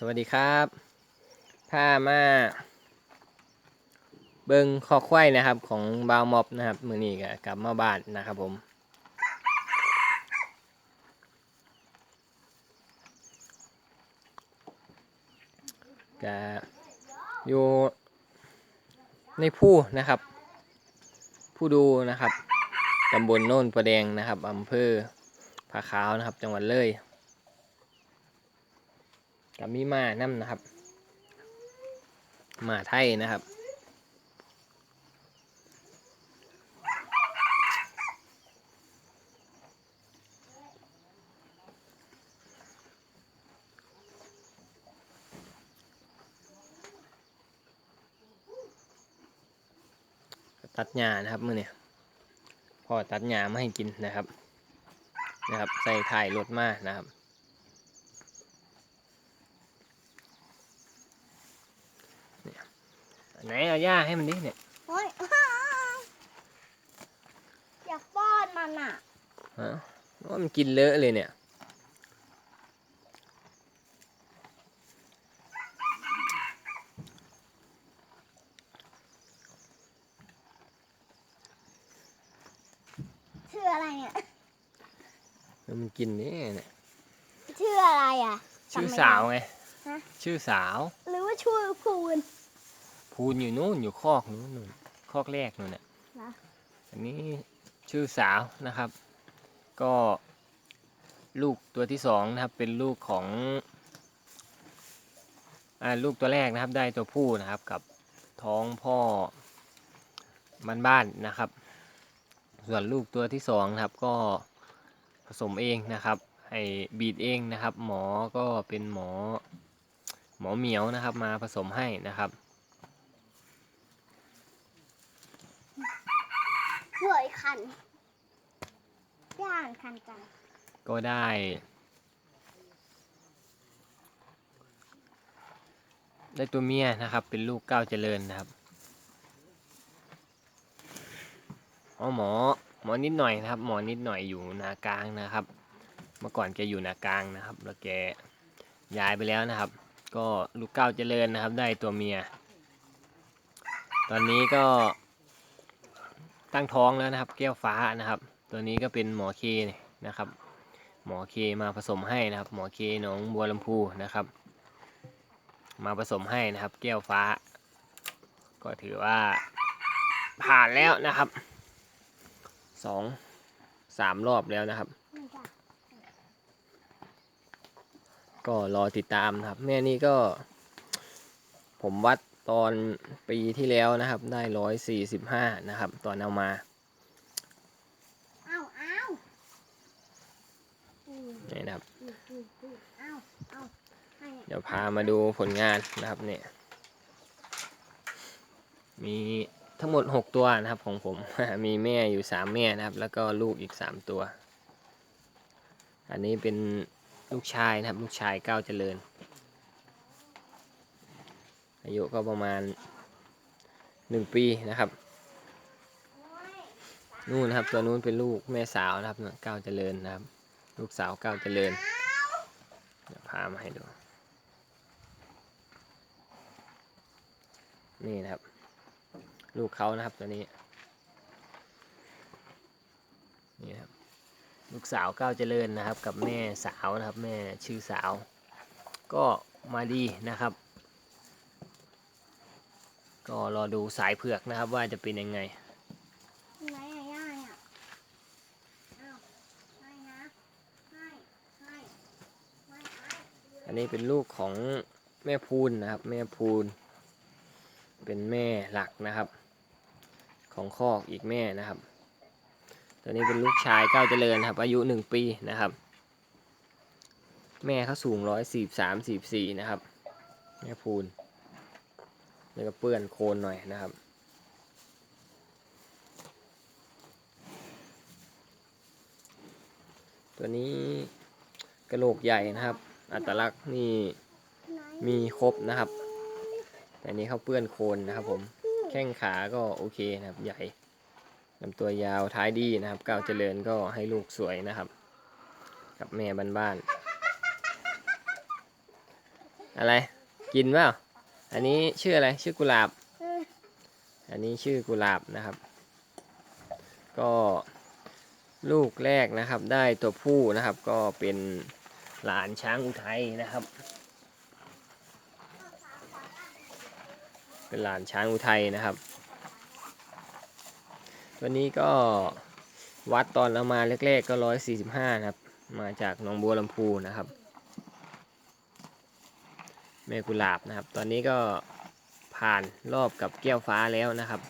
สวัสดีครับพามาเบิงคอควายนะครับของบาวม็อบนะครับ มือนี้ก็กลับมาบ้านนะครับผม ก็อยู่ในผู้นะครับ ผู้ดูนะครับตำบลโน่นประแดงนะครับอำเภอผาขาวนะครับ จังหวัดเลย กับมีมาน้ำนะครับหมาไทยนะครับตัดหญ้านะครับมื่อเนี่ยพ่อตัดหญ้ามาให้กินนะครับ นะครับ ใส่ถ่ายรถมานะครับ เนี่ย ไหนเอาหญ้าให้มันดิเนี่ยเฮ้ยอยากป้อนมันอะฮะว่ามันกินเลอะเลยเนี่ย ชื่ออะไรเนี่ยแล้วมันกินนี่เนี่ยชื่ออะไรอะชื่อจำไม่ได้สาวไง ฮะ ชื่อสาว หรือว่าชื่อพูน พูนอยู่นู่นอยู่คอกนู้นนู่นคอกแรกนู่นน่ะนะอันนี้ชื่อสาวนะครับ ก็ลูกตัวที่สองนะครับ เป็นลูกของอ่าลูกตัวแรกนะครับ ได้ตัวผู้นะครับกับท้องพ่อมันบ้านๆนะครับ ส่วนลูกตัวที่สองนะครับ ก็ผสมเองนะครับให้บีดเองนะครับ หมอก็เป็นหมอหมอเหมียวนะครับ มาผสมให้นะครับ เหนื่อย คันย่างคันจังก็ได้ ได้ตัวเมียนะครับ เป็นลูกเก้าวเจริญนะครับอ๋อหมอหมอนิดหน่อยนะครับ หมอนิดหน่อยอยู่นากลางนะครับ เมื่อก่อนแกอยู่นากลางนะครับ แล้วแกย้ายไปแล้วนะครับ ก็ลูกเก้าวเจริญนะครับ ได้ตัวเมีย ตอนนี้ก็ ตั้งท้องแล้วนะครับ แก้วฟ้านะครับ ตัวนี้ก็เป็นหมอเคนะครับ หมอเคมาผสมให้นะครับ หมอเคหนองบัวลำพูนะครับ มาผสมให้นะครับ แก้วฟ้า ก็ถือว่าผ่านแล้วนะครับสองสามรอบแล้วนะครับ ก็รอติดตามนะครับ แม่นี่ก็ ผมวัด ตอนปีที่แล้วนะครับ ได้ร้อยสี่สิบห้านะครับ ตอนเอามาอ้าวอ้าวอืมนี่นะครับอืมอืมอืมอ้าวอ้าวให้เดี๋ยวพามาดูผลงานนะครับเนี่ย มีทั้งหมด6ตัวนะครับของผม มีแม่อยู่3แม่นะครับ แล้วก็ลูกอีก3ตัว อันนี้เป็นลูกชายนะครับ ลูกชายก้าวเจริญ อายุก็ประมาณ1ปีนะครับนู่นนะครับ ตัวนู้นเป็นลูกแม่สาวนะครับก้าวเจริญนะครับ ลูกสาวก้าวเจริญเดี๋ยวพามาให้ดู นี่นะครับ ลูกเขานะครับตัวนี้นี่นครับลูกสาวก้าวเจริญนะครับ กับแม่สาวนะครับ แม่ชื่อสาว ก็มาดีนะครับ ก็รอดูสายเผือกนะครับว่าจะเป็นยังไงไหนอะย่าอะอ้าวให้นะให้ให้ให้ให้อันนี้เป็นลูกของแม่พูนนะครับ แม่พูน เป็นแม่หลักนะครับ ของคอกอีกแม่นะครับ ตัวนี้เป็นลูกชายก้าวเจริญครับ อายุหนึ่งปีนะครับ แม่เขาสูงร้อยสี่สามสี่สี่นะครับ แม่พูน แล้วก็เปื้อนโคลนหน่อยนะครับ ตัวนี้กระโหลกใหญ่นะครับ อัตลักษณ์นี่มีครบนะครับ แต่นนี้เขาเปื้อนโคลนนะครับ ผมแข้งขาก็โอเคนะครับใหญ่ลำตัวยาวท้ายดีนะครับก้าวเจริญก็ให้ลูกสวยนะครับ กับแม่บ้านๆอะไร กินเปล่า อันนี้ชื่ออะไรชื่อกุหลาบเอออันนี้ชื่อกุหลาบนะครับ ก็ลูกแรกนะครับ ได้ตัวผู้นะครับ ก็เป็นหลานช้างอุทัยนะครับ เป็นหลานช้างอุทัยนะครับตัวนี้ก็วัดตอนเรามาแรกๆก็ร้อยสี่สิบห้านะครับ มาจากหนองบัวลำพูนะครับ แม่กุหลาบนะครับ ตอนนี้ก็ผ่านรอบกับแก้วฟ้าแล้วนะครับ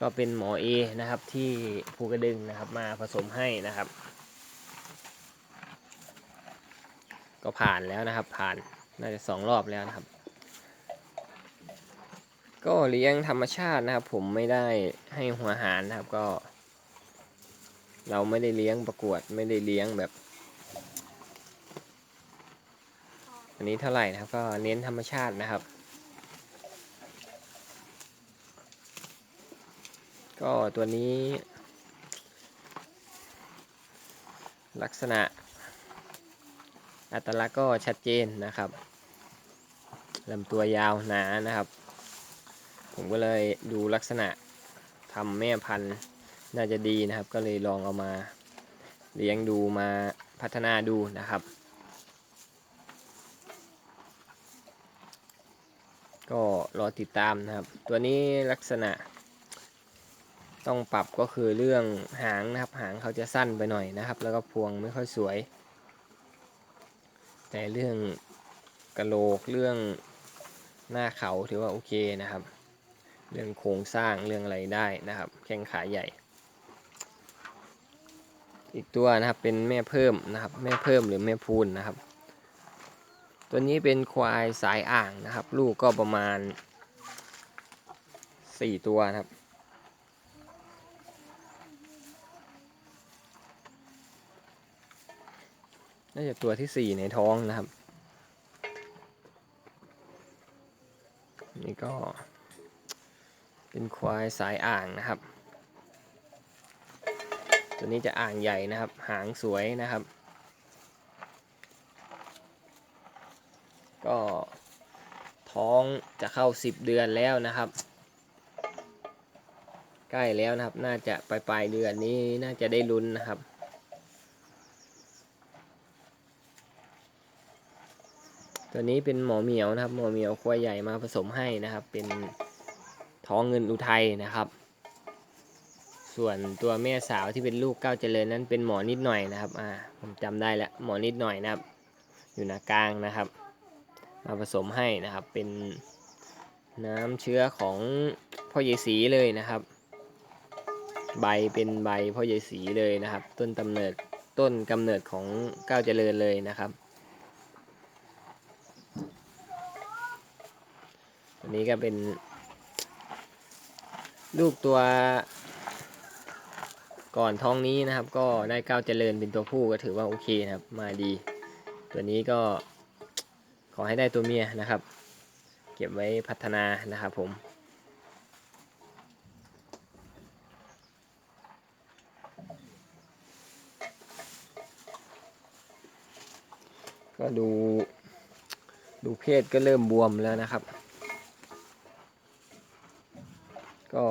ก็เป็นหมอเอนะครับที่ภูกระดึงนะครับมาผสมให้นะครับ ก็ผ่านแล้วนะครับ ผ่านน่าจะสองรอบแล้วนะครับ ก็เลี้ยงธรรมชาตินะครับ ผมไม่ได้ให้หัวหารนะครับก็ เราไม่ได้เลี้ยงประกวดไม่ได้เลี้ยงแบบ อันนี้เท่าไหร่นะครับ ก็เน้นธรรมชาตินะครับ ก็ตัวนี้ ลักษณะ อัตลักษณ์ก็ชัดเจนนะครับลำตัวยาวหนานะครับ ผมก็เลยดูลักษณะทำแม่พันธุ์น่าจะดีนะครับ ก็เลยลองเอามาเลี้ยงดูมาพัฒนาดูนะครับ ก็รอติดตามนะครับ ตัวนี้ลักษณะ ต้องปรับก็คือเรื่องหางนะครับ หางเขาจะสั้นไปหน่อยนะครับ แล้วก็พวงไม่ค่อยสวย แต่เรื่องกระโหลกเรื่องหน้าเขาถือว่าโอเคนะครับ เรื่องโครงสร้างเรื่องอะไรได้นะครับ แข้งขาใหญ่ อีกตัวนะครับเป็นแม่เพิ่มนะครับ แม่เพิ่มหรือแม่พูนนะครับ ตัวนี้เป็นควายสายอ่างนะครับ ลูกก็ประมาณ4ตัวนะครับ น่าจะตัวที่4ในท้องนะครับ นี่ก็เป็นควายสายอ่างนะครับ ตัวนี้จะอ่างใหญ่นะครับ หางสวยนะครับ ก็ท้อง จะเข้า 10 เดือนแล้วนะครับ ใกล้แล้วนะครับ น่าจะปลายปลายเดือนนี้น่าจะได้ลุ้นนะครับ ตัวนี้เป็นหมอเหมียวนะครับ หมอเหมียวควายใหญ่มาผสมให้นะครับ เป็นท้องเงินอุทัยนะครับ ส่วนตัวแม่สาวที่เป็นลูกเก้าวเจริญนั้นเป็นหมอนิดหน่อยนะครับ อ่า ผมจำได้แล้วหมอนิดหน่อยนะครับ อยู่หน้ากลางนะครับ มาผสมให้นะครับ เป็น น้ำเชื้อของพ่อเยสีเลยนะครับ ใบเป็นใบพ่อเยสีเลยนะครับ ต้นกำเนิดต้นกำเนิดของก้าวเจริญเลยนะครับอันนี้ก็เป็นลูกตัวก่อนท้องนี้นะครับ ก็ได้ก้าวเจริญเป็นตัวผู้ก็ถือว่าโอเคนะครับ มาดี ตัวนี้ก็ขอให้ได้ตัวเมียนะครับ เก็บไว้พัฒนานะครับผมก็ดูดูเพศก็เริ่มบวมแล้วนะครับ ก็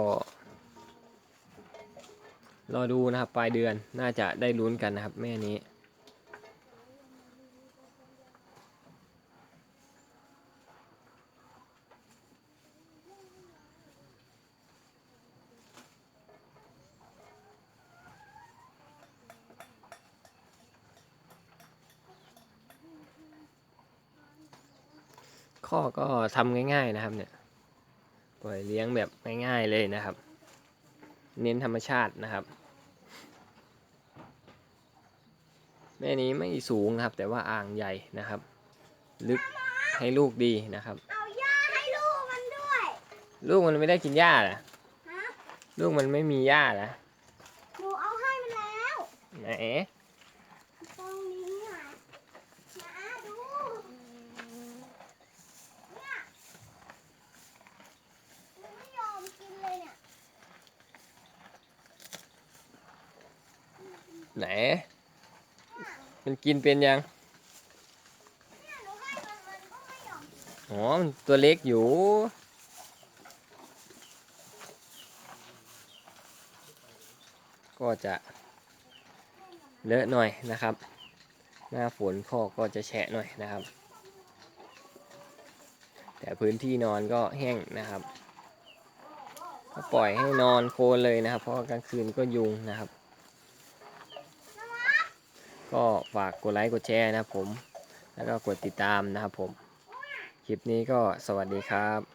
รอดูนะครับ ปลายเดือนน่าจะได้ลุ้นกันนะครับ แม่นี้ ข้อก็ทำง่ายๆนะครับเนี่ยปล่อยเลี้ยงแบบง่ายๆเลยนะครับ เน้นธรรมชาตินะครับ แม่นี้ไม่สูงนะครับ แต่ว่าอ่างใหญ่นะครับ ลึกให้ลูกดีนะครับ เอาหญ้าให้ลูกมันด้วย ลูกมันไม่ได้กินหญ้าเหรอฮะลูกมันไม่มีหญ้าเหรอหนูเอาให้มันแล้วไหน ตรงนี้อะนะดูเนี่ยหนูไม่ยอมกินเลยเนี่ย ไหน มันกินเป็นยังอ๋อมันตัวเล็กอยู่ก็จะเลอะหน่อยนะครับ หน้าฝนคอก็จะแฉะหน่อยนะครับ แต่พื้นที่นอนก็แห้งนะครับก็ปล่อยให้นอนโคนเลยนะครับ เพราะกลางคืนก็ยุงนะครับ ก็ฝากกดไลค์กดแชร์นะครับผม แล้วก็กดติดตามนะครับผม คลิปนี้ก็สวัสดีครับ